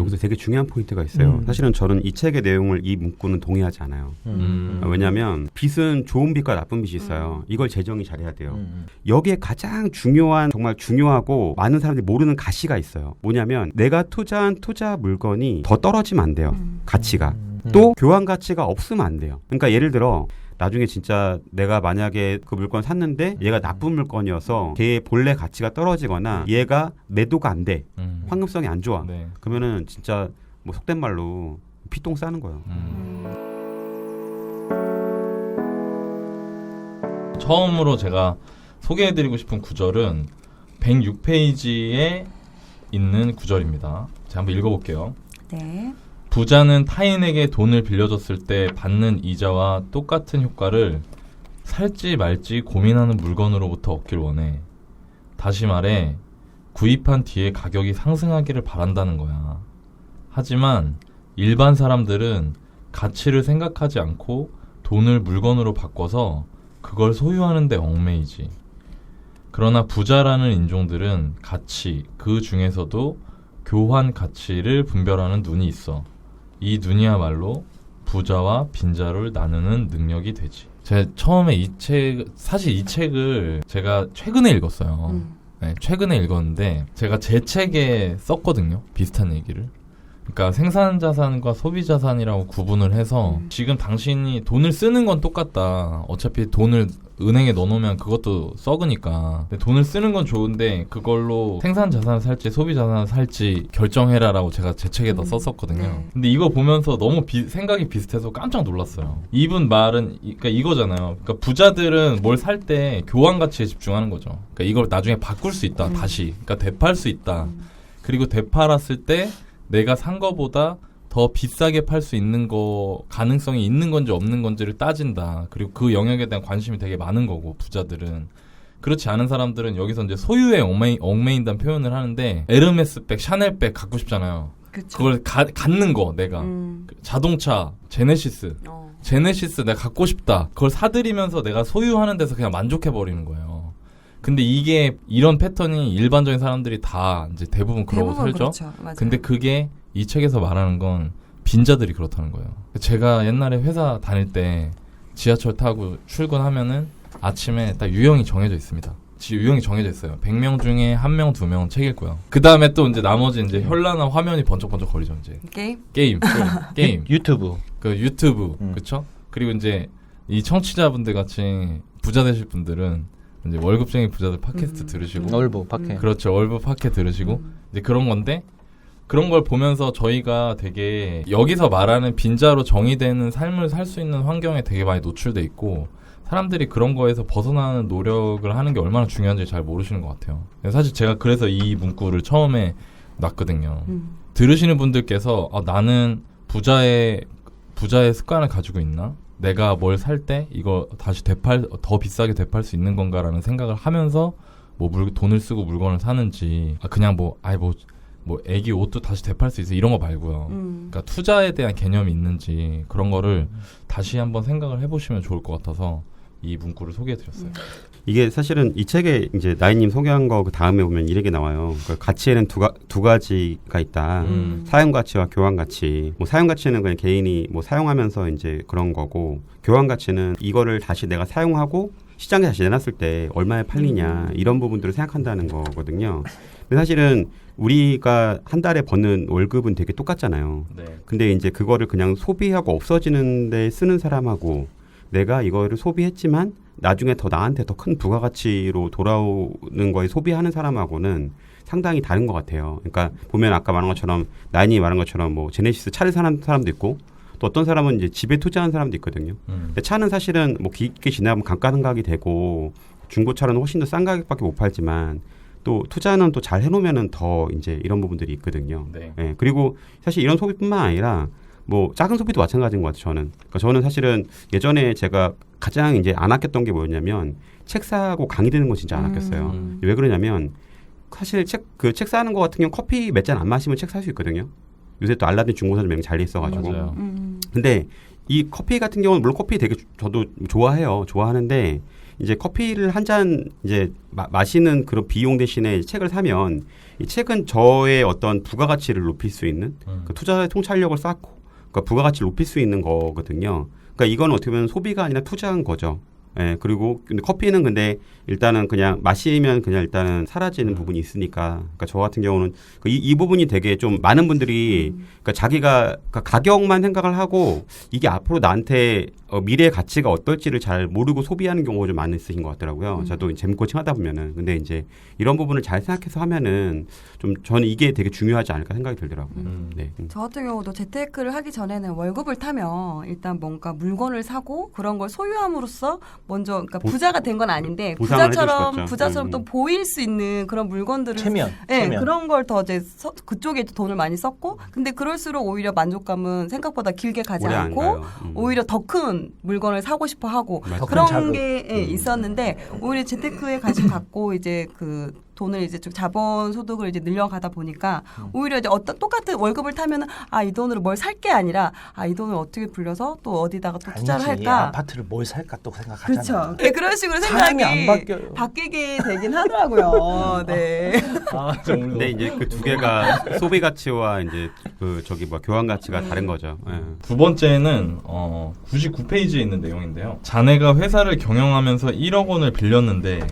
여기서 되게 중요한 포인트가 있어요. 음. 사실은 저는 이 책의 내용을 이 문구는 동의하지 않아요. 음. 아, 왜냐하면 빚은 좋은 빚과 나쁜 빚이 있어요. 이걸 재정이 잘해야 돼요. 음. 여기에 가장 중요한 정말 중요하고 많은 사람들이 모르는 가시가 있어요. 뭐냐면 내가 투자한 투자 물건이 더 떨어지면 안 돼요. 음. 가치가. 음. 또 교환 가치가 없으면 안 돼요. 그러니까 예를 들어 나중에 진짜 내가 만약에 그 물건 샀는데 얘가 나쁜 물건이어서 걔의 본래 가치가 떨어지거나 얘가 매도가 안 돼. 음. 환급성이 안 좋아. 네. 그러면은 진짜 뭐 속된 말로 피똥 싸는 거예요. 음. 처음으로 제가 소개해드리고 싶은 구절은 106페이지에 있는 구절입니다. 제가 한번 읽어볼게요. 네. 부자는 타인에게 돈을 빌려줬을 때 받는 이자와 똑같은 효과를 살지 말지 고민하는 물건으로부터 얻길 원해. 다시 말해, 구입한 뒤에 가격이 상승하기를 바란다는 거야. 하지만 일반 사람들은 가치를 생각하지 않고 돈을 물건으로 바꿔서 그걸 소유하는데 얽매이지. 그러나 부자라는 인종들은 가치, 그 중에서도 교환 가치를 분별하는 눈이 있어. 이 눈이야말로 부자와 빈자를 나누는 능력이 되지. 제가 처음에 이 책, 사실 이 책을 제가 최근에 읽었어요. 음. 네, 최근에 읽었는데 제가 제 책에 썼거든요. 비슷한 얘기를. 그러니까 생산 자산과 소비 자산이라고 구분을 해서 음. 지금 당신이 돈을 쓰는 건 똑같다. 어차피 돈을 은행에 넣어놓으면 그것도 썩으니까. 돈을 쓰는 건 좋은데 그걸로 생산 자산을 살지 소비 자산을 살지 결정해라라고 제가 제 책에다 음. 썼었거든요. 네. 근데 이거 보면서 너무 비- 생각이 비슷해서 깜짝 놀랐어요. 이분 말은 이- 그러니까 이거잖아요. 그러니까 부자들은 뭘 살 때 교환 가치에 집중하는 거죠. 그러니까 이걸 나중에 바꿀 수 있다. 음. 다시. 그러니까 되팔 수 있다. 음. 그리고 되팔았을 때 내가 산 거보다 더 비싸게 팔 수 있는 거 가능성이 있는 건지 없는 건지를 따진다. 그리고 그 영역에 대한 관심이 되게 많은 거고 부자들은 그렇지 않은 사람들은 여기서 이제 소유에 얽매인, 얽매인다는 표현을 하는데 에르메스백, 샤넬백 갖고 싶잖아요. 그쵸. 그걸 가- 갖는 거 내가 음. 그 자동차 제네시스 어. 제네시스 내가 갖고 싶다. 그걸 사들이면서 내가 소유하는 데서 그냥 만족해 버리는 거예요. 근데 이게 이런 패턴이 일반적인 사람들이 다 이제 대부분 그러고 살죠. 그렇죠. 근데 그게 이 책에서 말하는 건 빈자들이 그렇다는 거예요. 제가 옛날에 회사 다닐 때 지하철 타고 출근하면은 아침에 딱 유형이 정해져 있습니다. 지- 유형이 정해져 있어요. 100명 중에 한 명, 두 명은 책 읽고요. 그 다음에 또 이제 나머지 이제 현란한 화면이 번쩍번쩍 거리죠, 이제. 게임. 게임, 게임. 유튜브. 그 유튜브, 음. 그쵸? 그리고 이제 이 청취자분들 같이 부자 되실 분들은 이제 월급쟁이 부자들 팟캐스트 음. 들으시고. 얼부 팟캐. 그렇죠. 월급 팟캐 들으시고. 음. 이제 그런 건데 그런 걸 보면서 저희가 되게 여기서 말하는 빈자로 정의되는 삶을 살 수 있는 환경에 되게 많이 노출돼 있고 사람들이 그런 거에서 벗어나는 노력을 하는 게 얼마나 중요한지 잘 모르시는 것 같아요. 사실 제가 그래서 이 문구를 처음에 놨거든요. 음. 들으시는 분들께서 아, 나는 부자의 부자의 습관을 가지고 있나? 내가 뭘 살 때 이거 다시 되팔 더 비싸게 되팔 수 있는 건가라는 생각을 하면서 뭐 물, 돈을 쓰고 물건을 사는지 아, 그냥 뭐 아이 뭐 뭐 애기 옷도 다시 되팔 수 있어 이런 거 말고요. 음. 그러니까 투자에 대한 개념이 있는지 그런 거를 다시 한번 생각을 해보시면 좋을 것 같아서 이 문구를 소개해드렸어요. 이게 사실은 이 책에 이제 나이님 소개한 거 그 다음에 보면 이렇게 나와요. 그 가치에는 두, 가, 두 가지가 있다. 음. 사용 가치와 교환 가치. 뭐 사용 가치는 그냥 개인이 뭐 사용하면서 이제 그런 거고 교환 가치는 이거를 다시 내가 사용하고 시장에 다시 내놨을 때 얼마에 팔리냐 음. 이런 부분들을 생각한다는 거거든요. 근데 사실은 우리가 한 달에 버는 월급은 되게 똑같잖아요. 네. 근데 이제 그거를 그냥 소비하고 없어지는데 쓰는 사람하고 내가 이거를 소비했지만 나중에 더 나한테 더 큰 부가가치로 돌아오는 거에 소비하는 사람하고는 상당히 다른 것 같아요. 그러니까 보면 아까 말한 것처럼 나인이 말한 것처럼 뭐 제네시스 차를 사는 사람도 있고 또 어떤 사람은 이제 집에 투자하는 사람도 있거든요. 음. 근데 차는 사실은 뭐 깊게 지나면 감가 상각이 되고 중고차는 훨씬 더 싼 가격밖에 못 팔지만 또 투자는 또 잘 해놓으면은 더 이제 이런 부분들이 있거든요. 네. 예, 그리고 사실 이런 소비뿐만 아니라 뭐 작은 소비도 마찬가지인 것 같아요. 저는. 그러니까 저는 사실은 예전에 제가 가장 이제 안 아꼈던 게 뭐였냐면 책 사고 강의 듣는 거 진짜 안 아꼈어요. 음. 왜 그러냐면 사실 책그 책 사는 거 같은 경우 커피 몇 잔 안 마시면 책 살 수 있거든요. 요새 또 알라딘 중고서점 매장 잘 있어가지고. 맞아요. 음. 근데 이 커피 같은 경우는 물론 커피 되게 주- 저도 좋아해요. 좋아하는데 이제 커피를 한 잔 이제 마, 마시는 그런 비용 대신에 책을 사면 이 책은 저의 어떤 부가가치를 높일 수 있는 음. 그 투자의 통찰력을 쌓고 그러니까 부가가치를 높일 수 있는 거거든요. 그러니까 이건 어떻게 보면 소비가 아니라 투자한 거죠. 예, 그리고 근데 커피는 근데 일단은 그냥 마시면 그냥 일단은 사라지는 음. 부분이 있으니까. 그러니까 저 같은 경우는 그 이, 이 부분이 되게 좀 많은 분들이 그러니까 자기가 그러니까 가격만 생각을 하고 이게 앞으로 나한테 어, 미래의 가치가 어떨지를 잘 모르고 소비하는 경우가 좀 많이 있으신 것 같더라고요. 음. 저도 재무 코칭 하다 보면은 근데 이제 이런 부분을 잘 생각해서 하면은 좀 저는 이게 되게 중요하지 않을까 생각이 들더라고요. 음. 네. 음. 저 같은 경우도 재테크를 하기 전에는 월급을 타면 일단 뭔가 물건을 사고 그런 걸 소유함으로써 먼저 그러니까 보- 부자가 된 건 아닌데 부자처럼. 부자처럼 음. 또 보일 수 있는 그런 물건들을 체면. 네, 체면. 그런 걸 더 이제 서- 그쪽에 돈을 많이 썼고 근데 그럴수록 오히려 만족감은 생각보다 길게 가지 않고. 음. 오히려 더 큰 물건을 사고 싶어 하고 그런. 게 예, 음. 있었는데 오히려 재테크에 관심 갖고 이제 그 돈을 이제 좀 자본 소득을 이제 늘려가다 보니까 음. 오히려 이제 어떤 똑같은 월급을 타면은 아 이 돈으로 뭘 살 게 아니라 아 이 돈을 어떻게 불려서 또 어디다가 또 투자를 아니지. 할까 아파트를 뭘 살까 또 생각하잖아. 그렇죠. 네, 그런 식으로 생각이 안 바뀌어요. 바뀌게 되긴 하더라고요. 네. 아, 근데 이제 그 두 개가 소비 가치와 이제 그 저기 뭐 교환 가치가 다른 거죠. 예. 두 번째는 어, 99페이지에 있는 내용인데요. 자네가 회사를 경영하면서 1억 원을 빌렸는데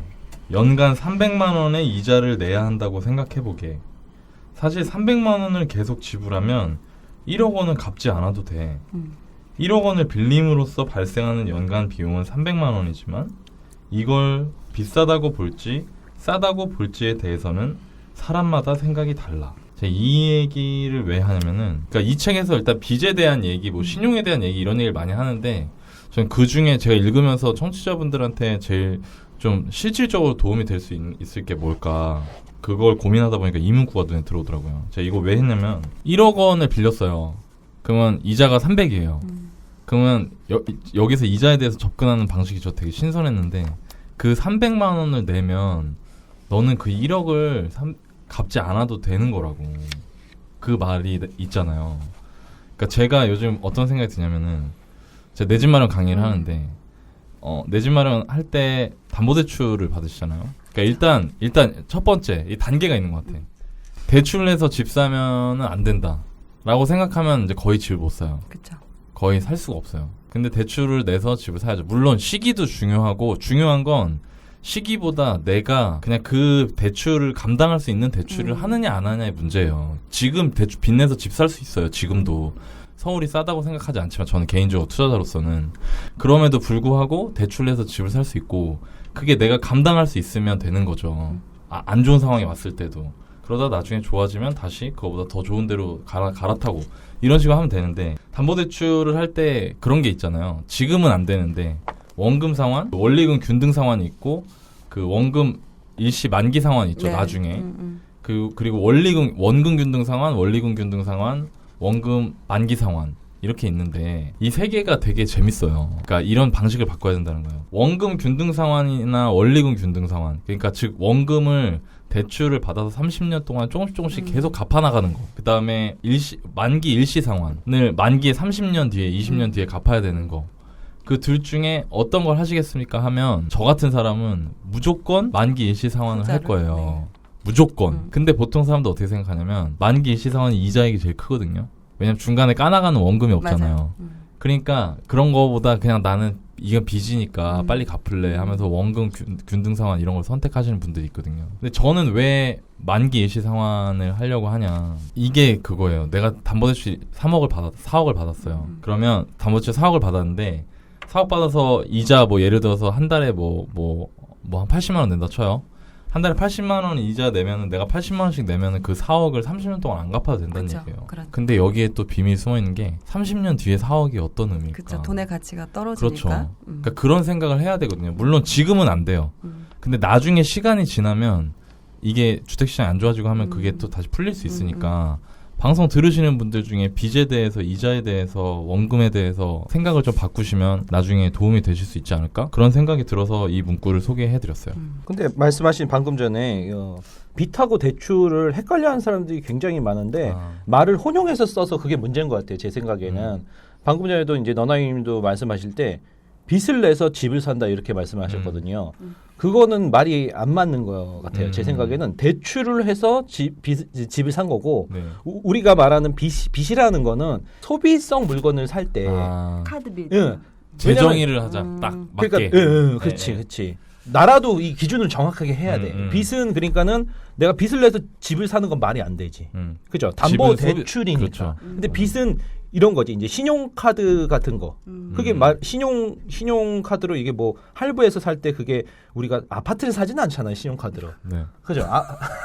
연간 300만 원의 이자를 내야 한다고 생각해 보게. 사실 300만 원을 계속 지불하면 1억 원은 갚지 않아도 돼. 음. 1억 원을 빌림으로써 발생하는 연간 비용은 300만 원이지만 이걸 비싸다고 볼지 싸다고 볼지에 대해서는 사람마다 생각이 달라. 제가 이 얘기를 왜 하냐면은 그러니까 이 책에서 일단 빚에 대한 얘기, 뭐 신용에 대한 얘기 이런 얘기를 많이 하는데 저는 그 중에 제가 읽으면서 청취자분들한테 제일 좀 실질적으로 도움이 될 수 있을 게 뭘까 그걸 고민하다 보니까 이 문구가 눈에 들어오더라고요. 제가 이거 왜 했냐면 1억 원을 빌렸어요. 그러면 이자가 300이에요. 음. 그러면 여, 여기서 이자에 대해서 접근하는 방식이 저 되게 신선했는데 그 300만 원을 내면 너는 그 1억을 갚지 않아도 되는 거라고 그 말이 있잖아요. 그러니까 제가 요즘 어떤 생각이 드냐면은 제가 내 집 마련 강의를 음. 하는데 어, 내 집 마련 할 때 담보대출을 받으시잖아요. 그러니까 일단 일단 첫 번째 이 단계가 있는 것 같아. 대출 내서 집 사면은 안 된다라고 생각하면 이제 거의 집을 못 사요. 그렇죠. 거의 살 수가 없어요. 근데 대출을 내서 집을 사야죠. 물론 시기도 중요하고 중요한 건 시기보다 내가 그냥 그 대출을 감당할 수 있는 대출을 음. 하느냐 안 하냐의 문제예요. 지금 대출 빚내서 집 살 수 있어요. 지금도. 서울이 싸다고 생각하지 않지만 저는 개인적으로 투자자로서는 그럼에도 불구하고 대출 내서 집을 살 수 있고 그게 내가 감당할 수 있으면 되는 거죠. 아, 안 좋은 상황이 왔을 때도. 그러다 나중에 좋아지면 다시 그거보다 더 좋은 데로 갈아, 갈아타고 이런 식으로 하면 되는데 담보대출을 할 때 그런 게 있잖아요. 지금은 안 되는데 원금 상환, 원리금 균등 상환이 있고 그 원금 일시 만기 상환이 있죠. 네. 나중에 음, 음. 그 그리고 원리금 원금 균등 상환, 원리금 균등 상환, 원금 만기 상환 이렇게 있는데 이 세 개가 되게 재밌어요. 그러니까 이런 방식을 바꿔야 된다는 거예요. 원금 균등 상환이나 원리금 균등 상환. 그러니까 즉 원금을 대출을 받아서 30년 동안 조금씩 조금씩 음. 계속 갚아 나가는 거. 그다음에 일시 만기 일시 상환을 만기에 30년 뒤에 20년 음. 뒤에 갚아야 되는 거. 그 둘 중에 어떤 걸 하시겠습니까 하면 저 같은 사람은 무조건 만기 일시 상환을 할? 거예요. 네. 무조건. 음. 근데 보통 사람도 어떻게 생각하냐면 만기 상환이 이자액이 제일 크거든요. 왜냐면 중간에 까나가는 원금이 없잖아요. 음. 그러니까 그런 거보다 그냥 나는 이건 빚이니까 음. 빨리 갚을래 음. 하면서 원금 균, 균등 상환 이런 걸 선택하시는 분들이 있거든요. 근데 저는 왜 만기 일시 상환을 하려고 하냐. 이게 그거예요. 내가 담보대출 3억을 받았 4억을 받았어요. 음. 그러면 담보대출 4억을 받았는데 4억 받아서 이자 뭐 예를 들어서 한 달에 뭐 뭐 뭐 한 80만 원 낸다 쳐요. 한 달에 80만 원 이자 내면은 내가 80만 원씩 내면은 그 4억을 30년 동안 안 갚아도 된다는 그쵸. 얘기예요. 그렇죠. 근데 여기에 또 비밀이 숨어 있는 게 30년 뒤에 4억이 어떤 의미일까? 그렇죠. 돈의 가치가 떨어지니까. 그렇죠. 음. 그러니까 그런 생각을 해야 되거든요. 물론 지금은 안 돼요. 음. 근데 나중에 시간이 지나면 이게 주택 시장이 안 좋아지고 하면 그게 음. 또 다시 풀릴 수 있으니까 방송 들으시는 분들 중에 빚에 대해서 이자에 대해서 원금에 대해서 생각을 좀 바꾸시면 나중에 도움이 되실 수 있지 않을까? 그런 생각이 들어서 이 문구를 소개해 드렸어요. 음. 근데 말씀하신 방금 전에 어, 빚하고 대출을 헷갈려하는 사람들이 굉장히 많은데 아, 말을 혼용해서 써서 그게 문제인 것 같아요. 제 생각에는 음. 방금 전에도 이제 너나님도 말씀하실 때 빚을 내서 집을 산다 이렇게 말씀하셨거든요. 음. 그거는 말이 안 맞는 것 같아요. 제 음. 생각에는 대출을 해서 집, 빚, 집을 산 거고 네. 우- 우리가 말하는 빚, 빚이라는 거는 소비성 물건을 살때 아, 카드 빚. 예. 재정의를 하자. 음. 딱 맞게. 그러니까 예, 예, 그렇지, 네. 그렇지. 나라도 이 기준을 정확하게 해야 음, 돼. 음. 빚은 그러니까는 내가 빚을 내서 집을 사는 건 말이 안 되지. 음. 그죠? 담보 대출이니까. 그렇죠. 근데 빚은 이런 거지. 이제 신용카드 같은 거. 음. 그게 음. 말 신용 신용카드로 이게 뭐 할부해서 살 때 그게 우리가 아파트를 사지는 않잖아요. 신용카드로. 네. 그죠? 아,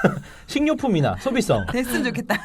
식료품이나 소비성. 됐으면 좋겠다.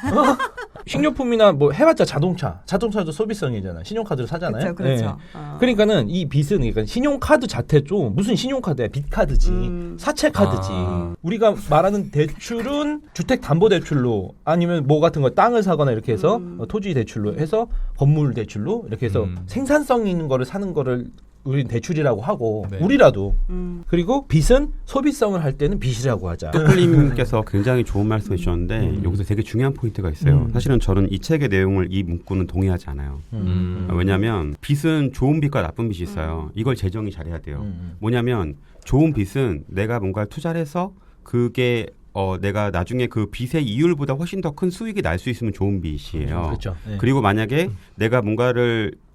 식료품이나 뭐 해봤자 자동차. 자동차도 소비성이잖아. 신용카드로 사잖아요. 그렇죠, 그렇죠. 예. 어. 그러니까는 이 빚은 그러니까 신용카드 자체도 무슨 신용카드야 빚카드지 음. 사채카드지 아. 우리가 말하는 대출은 주택담보대출로 아니면 뭐 같은 거 땅을 사거나 이렇게 해서 음. 어, 토지 대출로 해서 건물 대출로 이렇게 해서 음. 생산성 있는 거를 사는 거를 우리는 대출이라고 하고 네. 우리라도 음. 그리고 빚은 소비성을 할 때는 빚이라고 하자 커플님께서 굉장히 좋은 말씀 해 주셨는데 음. 여기서 되게 중요한 포인트가 있어요. 음. 사실은 저는 이 책의 내용을 이 문구는 동의하지 않아요. 음. 아, 왜냐하면 빚은 좋은 빚과 나쁜 빚이 있어요. 이걸 재정이 잘해야 돼요. 음. 뭐냐면 좋은 빚은 내가 뭔가를 투자를 해서 그게 어 내가 나중에 그 빚의 이율보다 훨씬 더 큰 수익이 날 수 있으면 좋은 빚이에요. 그렇죠 네. 그리고 만약에 내가 뭔가를 사-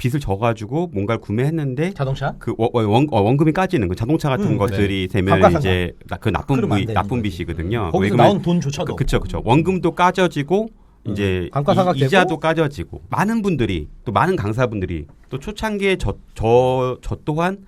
빚을 져가지고 뭔가를 구매했는데 자동차 그 원, 원, 어, 원금이 까지는 그 자동차 같은 음, 것들이 되면 감가상각. 이제 나- 그 나쁜 되는 나쁜 거지. 빚이거든요. 거기서 나온 돈조차도 그, 그쵸 그쵸 원금도 까져지고 음. 이제 감가상각 이? 이자도 까져지고 많은 분들이 또 많은 강사분들이 또 초창기에 저 저 저 또한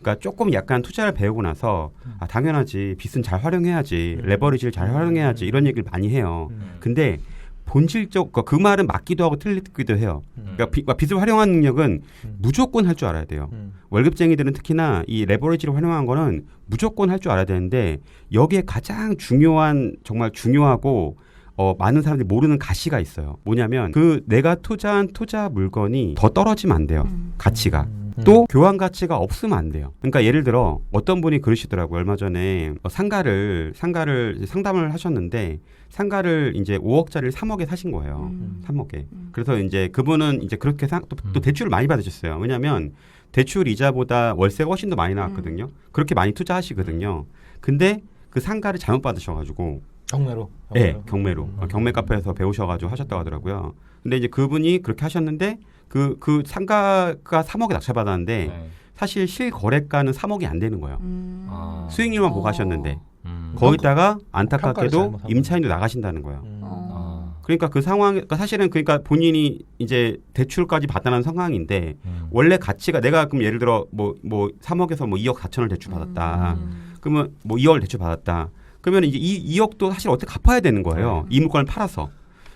그러니까 조금 약간 투자를 배우고 나서 아 당연하지 빚은 잘 활용해야지 음. 레버리지를 잘 활용해야지 이런 얘기를 많이 해요. 음. 근데 본질적 그- 그 말은 맞기도 하고 틀리기도 해요. 음. 그러니까 빚, 빚을 활용하는 능력은 음. 무조건 할 줄 알아야 돼요. 음. 월급쟁이들은 특히나 이 레버리지를 활용한 거는 무조건 할 줄 알아야 되는데 여기에 가장 중요한 정말 중요하고 어, 많은 사람들이 모르는 가시가 있어요. 뭐냐면 그 내가 투자한 투자 물건이 더 떨어지면 안 돼요. 음. 가치가. 음. 또 교환 가치가 없으면 안 돼요. 그러니까 예를 들어 어떤 분이 그러시더라고요. 얼마 전에 어, 상가를 상가를 상담을 하셨는데 상가를 이제 5억짜리를 3억에 사신 거예요. 음. 3억에. 음. 그래서 이제 그분은 이제 그렇게 상, 또, 또 음. 대출을 많이 받으셨어요. 왜냐하면 대출 이자보다 월세가 훨씬 더 많이 나왔거든요. 그렇게 많이 투자하시거든요. 근데 그 상가를 잘못 받으셔가지고 경매로 예, 경매로 음. 어, 경매 카페에서 배우셔가지고 하셨다고 하더라고요. 근데 이제 그분이 그렇게 하셨는데 그 그 상가가 3억에 낙찰받았는데 네. 사실 실거래가는 3억이 안 되는 거예요. 음. 아. 수익률만 어. 보고 하셨는데 음. 거기다가 평가를 안타깝게도 잘못하고. 임차인도 나가신다는 거예요. 음. 어. 아. 그러니까 그 상황, 그러니까 사실은 그러니까 본인이 이제 대출까지 받다는 상황인데 음. 원래 가치가 내가 그럼 예를 들어 뭐 뭐 3억에서 뭐 2억 4천을 대출 받았다. 음. 그러면 뭐 2억을 대출 받았다. 그러면 이제 이 2억도 사실 어떻게 갚아야 되는 거예요. 이 물건을 팔아서.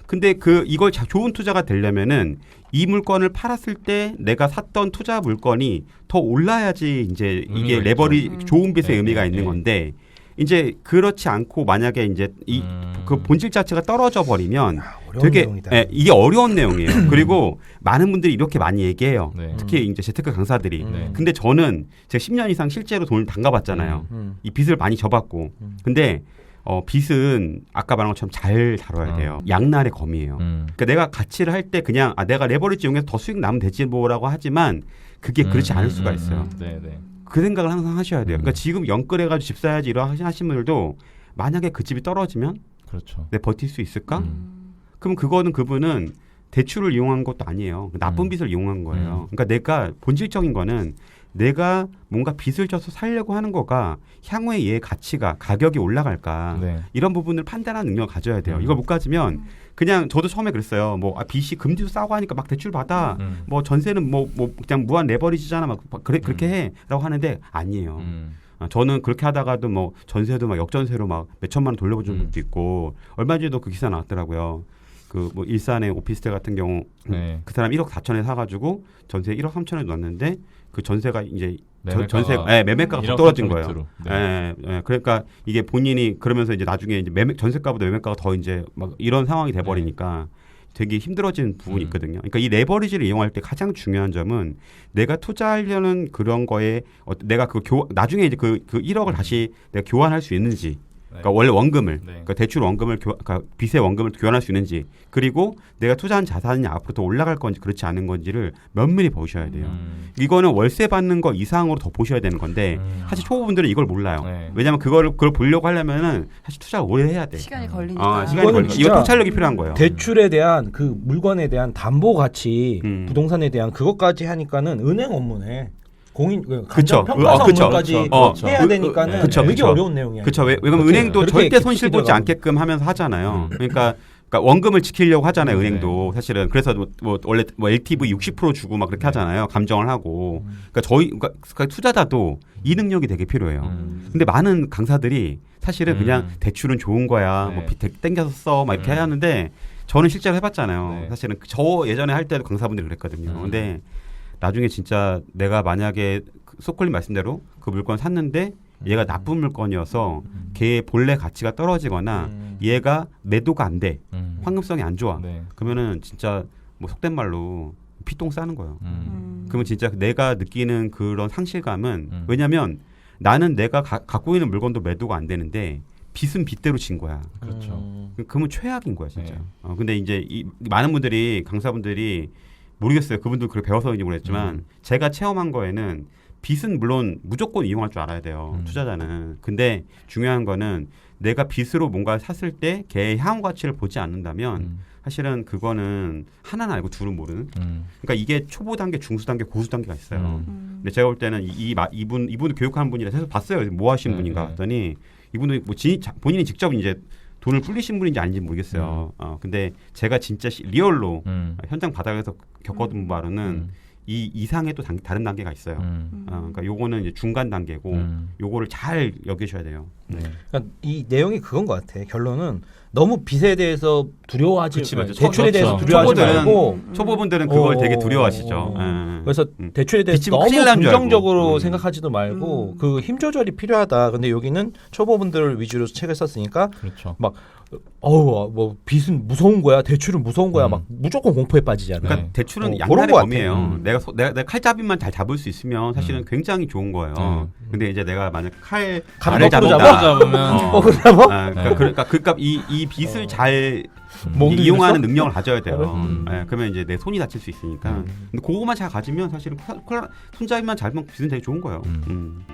근데 그 이걸 자- 좋은 투자가 되려면은 이 물건을 팔았을 때 내가 샀던 투자 물건이 더 올라야지 이제 이게. 레버리 음. 좋은 빚의 네, 의미가 네, 있는 네. 건데 이제 그렇지 않고 만약에 이제 이그 음. 본질 자체가 떨어져 버리면 어려운 되게 내용이다. 예, 이게 어려운 내용이에요. 그리고 많은 분들이 이렇게 많이 얘기해요. 네. 특히 이제 재테크 강사들이. 음. 네. 근데 저는 제가 10년 이상 실제로 돈을 담가봤잖아요. 음. 이 빚을 많이 져봤고. 음. 근데 어, 빚은 아까 말한 것처럼 잘 다뤄야 아. 돼요. 양날의 검이에요. 음. 그러니까 내가 가치를 할 때 그냥 아 내가 레버리지 이용해서 더 수익 나면 되지 뭐라고 하지만 그게 그렇지 음, 않을 음, 수가 음, 있어요. 음. 네, 네. 그 생각을 항상 하셔야 돼요. 음. 그러니까 지금 영끌해가지고 집 사야지 이러 하시는 분들도 만약에 그 집이 떨어지면 그렇죠. 내 버틸 수 있을까? 음. 그럼 그거는 그분은 대출을 이용한 것도 아니에요. 나쁜 음. 빚을 이용한 거예요. 음. 그러니까 내가 본질적인 거는 내가 뭔가 빚을 져서 살려고 하는 거가 향후에 얘의 가치가 가격이 올라갈까 네. 이런 부분을 판단하는 능력을 가져야 돼요. 음. 이걸 못 가지면 그냥 저도 처음에 그랬어요. 뭐 아, 빚이 금리도 싸고 하니까 막 대출 받아. 음. 뭐 전세는 뭐, 뭐 그냥 무한 레버리지잖아. 막 그래 그렇게 음. 해라고 하는데 아니에요. 음. 아, 저는 그렇게 하다가도 뭐 전세도 막 역전세로 막 몇 천만 원 돌려본 음. 적도 있고 얼마 전에도 그 기사 나왔더라고요. 그 뭐 일산의 오피스텔 같은 경우 네. 그 사람 1억 4천에 사가지고 전세 1억 3천에 놨는데 그 전세가 이제 저- 매매가가 전세 예, 매매가가 더 1억 떨어진 4천 거예요. 네. 예, 예, 그러니까 이게 본인이 그러면서 이제 나중에 이제 매매 전세가보다 매매가가 더 이제 막 이런 상황이 돼 버리니까 되게 힘들어지는 부분이 음. 있거든요. 그러니까 이 레버리지를 이용할 때 가장 중요한 점은 내가 투자하려는 그런 거에 어, 내가 그 교, 나중에 이제 그, 그 1억을 다시 내가 교환할 수 있는지 그러니까 원래 원금을 네. 그러니까 대출 원금을 교, 그러니까 빚의 원금을 교환할 수 있는지 그리고 내가 투자한 자산이 앞으로 더 올라갈 건지 그렇지 않은 건지를 면밀히 보셔야 돼요. 음. 이거는 월세 받는 거 이상으로 더 보셔야 되는 건데 음. 사실 초보분들은 이걸 몰라요. 네. 왜냐하면 그거를 그걸 보려고 하려면은 사실 투자를 오래 해야 돼. 시간이 음. 걸리니까. 아, 시간이. 진짜 이거 통찰력이 필요한 거예요. 대출에 대한 그 물건에 대한 담보 가치, 음. 부동산에 대한 그것까지 하니까는 은행 업무네. 공인 그 그쵸. 감정 평가사 어, 그쵸. 업무까지 어, 해야 그, 되니까는 그, 그쵸, 되게 그쵸. 어려운 내용이야. 그렇죠. 왜, 왜냐면 은행도 그렇게 절대 손실 보지. 않게끔 하면서 하잖아요. 음. 그러니까, 그러니까 원금을 지키려고 하잖아요. 네. 은행도 사실은 그래서 뭐, 뭐 원래 뭐 LTV 60% 주고 막 그렇게 네. 하잖아요. 감정을 하고. 음. 그러니까 저희 그러니까, 투자자도 이 능력이 되게 필요해요. 음. 근데 많은 강사들이 사실은 그냥 음. 대출은 좋은 거야. 네. 뭐 빚 땡겨서 써. 막 이렇게 음. 하는데 저는 실제로 해봤잖아요. 네. 사실은 저 예전에 할 때도 강사분들이 그랬거든요. 음. 근데 나중에 진짜 내가 만약에 그 소콜님 말씀대로 그 물건 샀는데 얘가 나쁜 물건이어서 음. 걔의 본래 가치가 떨어지거나 음. 얘가 매도가 안 돼. 음. 황금성이 안 좋아. 네. 그러면은 진짜 뭐 속된 말로 피똥 싸는 거예요. 음. 음. 그러면 진짜 내가 느끼는 그런 상실감은 음. 왜냐면 나는 내가 가- 갖고 있는 물건도 매도가 안 되는데 빚은 빚대로 진 거야. 그렇죠. 음. 그- 그러면 최악인 거야 진짜. 네. 어, 근데 이제 이 많은 분들이 강사분들이 모르겠어요. 그분들 그렇게 배워서인지 모르겠지만 음. 제가 체험한 거에는 빚은 물론 무조건 이용할 줄 알아야 돼요. 음. 투자자는. 근데 중요한 거는 내가 빚으로 뭔가 샀을 때 걔의 향후 가치를 보지 않는다면 음. 사실은 그거는 하나는 알고 둘은 모르는. 음. 그러니까 이게 초보 단계, 중수 단계, 고수 단계가 있어요. 음. 음. 근데 제가 볼 때는 이, 이 마- 이분 이분을 교육하는 분이라 해서 봤어요. 뭐 하시는 네, 분인가 네. 했더니 이분도 뭐 지, 자- 본인이 직접 이제 돈을 불리신 분인지 아닌지 모르겠어요. 어, 근데 제가 진짜 시- 리얼로 음. 현장 바닥에서 겪어둔 바로는 음. 이 이상의 또 단, 다른 단계가 있어요. 음. 어, 그러니까 요거는 이제 중간 단계고 음. 요거를 잘 여기셔야 돼요. 네. 그러니까 이 내용이 그건 것 같아. 결론은 너무 빚에 대해서 두려워하지 그치, 맞아. 대출에 초- 대해서 그렇죠. 두려워하지 초보들은 말고 음. 초보분들은 그걸 어, 되게 두려워하시죠. 어, 어. 예, 예. 그래서 음. 대출에 대해서 빚이면 너무 큰일 난줄 알고. 긍정적으로 음. 생각하지도 말고 음. 그 힘 조절이 필요하다. 근데 여기는 초보분들 위주로 책을 썼으니까 그렇죠. 어우 뭐 빚은 무서운 거야, 대출은 무서운 거야, 음. 막 무조건 공포에 빠지잖아. 그러니까 네. 대출은 어, 그런 양날의 것 같아. 검이에요. 음. 내가, 소- 내가, 내가 칼잡이만 잘 잡을 수 있으면 사실은 음. 굉장히 좋은 거예요. 음. 근데 이제 내가 만약 칼 알을 거꾸로 잡는다. 잡아? 잡으면 어. 어, 그래서 아, 그러니까, 네. 그러니까, 그러니까 이, 이 빚을 어. 잘 몽둥이 이용하는 줬어? 능력을 가져야 돼요. 음. 예, 그러면 이제 내 손이 다칠 수 있으니까. 음. 근데 그거만 잘 가지면 사실은 콜라- 콜라- 손잡이만 잘 먹고 빚은 되게 좋은 거예요. 음. 음.